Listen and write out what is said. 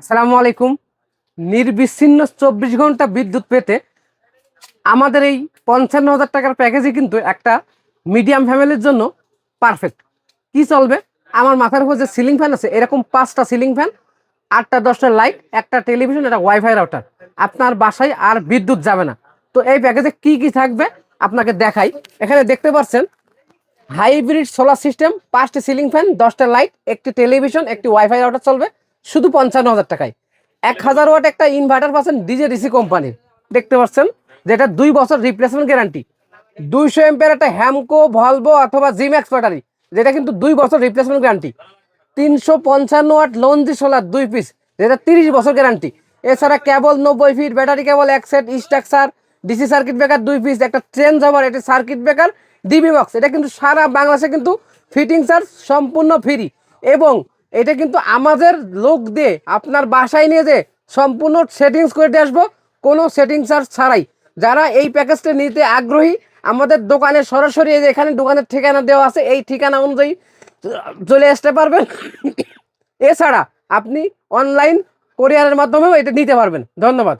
আসসালামু আলাইকুম। নির্বিচ্ছিন্ন চব্বিশ ঘণ্টা বিদ্যুৎ পেতে আমাদের এই পঞ্চান্ন হাজার টাকার প্যাকেজই কিন্তু একটা মিডিয়াম ফ্যামিলির জন্য পারফেক্ট কি চলবে? আমার মাথার উপর যে সিলিং ফ্যান আছে, এরকম পাঁচটা সিলিং ফ্যান আটটা, দশটা লাইট একটা টেলিভিশন একটা ওয়াইফাই রাউটার আপনার বাসায় আর বিদ্যুৎ যাবে না। তো এই প্যাকেজে কি কি থাকবে আপনাকে দেখাই। এখানে দেখতে পাচ্ছেন হাইব্রিড সোলার সিস্টেম পাঁচটি সিলিং ফ্যান দশটা লাইট একটি টেলিভিশন একটি ওয়াইফাই রাউটার চলবে। শুধু পঞ্চান্ন হাজার টাকায়। এক হাজার ওয়াট একটা ইনভার্টার পাচ্ছেন ডিজে ডিসি কোম্পানির দেখতে পাচ্ছেন? যেটা দুই বছর রিপ্লেসমেন্ট গ্যারান্টি দুইশো এমপের একটা হ্যামকো ভলভো অথবা জিম্যাক্স ব্যাটারি যেটা কিন্তু দুই বছর রিপ্লেসমেন্ট গ্যারান্টি তিনশো পঞ্চান্ন ওয়াট লঞ্জি সোলার দুই পিস যেটা তিরিশ বছর গ্যারান্টি এছাড়া কেবল নব্বই ফিট ব্যাটারি কেবল এক set structure DC circuit breaker দুই পিস একটা ট্রেন যাবার এটা সার্কিট ব্রেকার ডিবি বক্স এটা কিন্তু সারা বাংলাদেশে কিন্তু ফিটিং চার্জ সম্পূর্ণ ফ্রি এবং এটা কিন্তু আমাদের লোক দিয়ে আপনার বাসায় নিয়ে যে সম্পূর্ণ সেটিংস করে দিয়ে আসব, কোনো সেটিং চার্জ ছাড়াই। যারা এই প্যাকেজটা নিতে আগ্রহী, আমাদের দোকানে সরাসরি এখানে দোকানের ঠিকানা দেওয়া আছে, এই ঠিকানা অনুযায়ী চলে আসতে পারবেন। এছাড়া আপনি অনলাইন কোরিয়ারের মাধ্যমেও এটা নিতে পারবেন। ধন্যবাদ।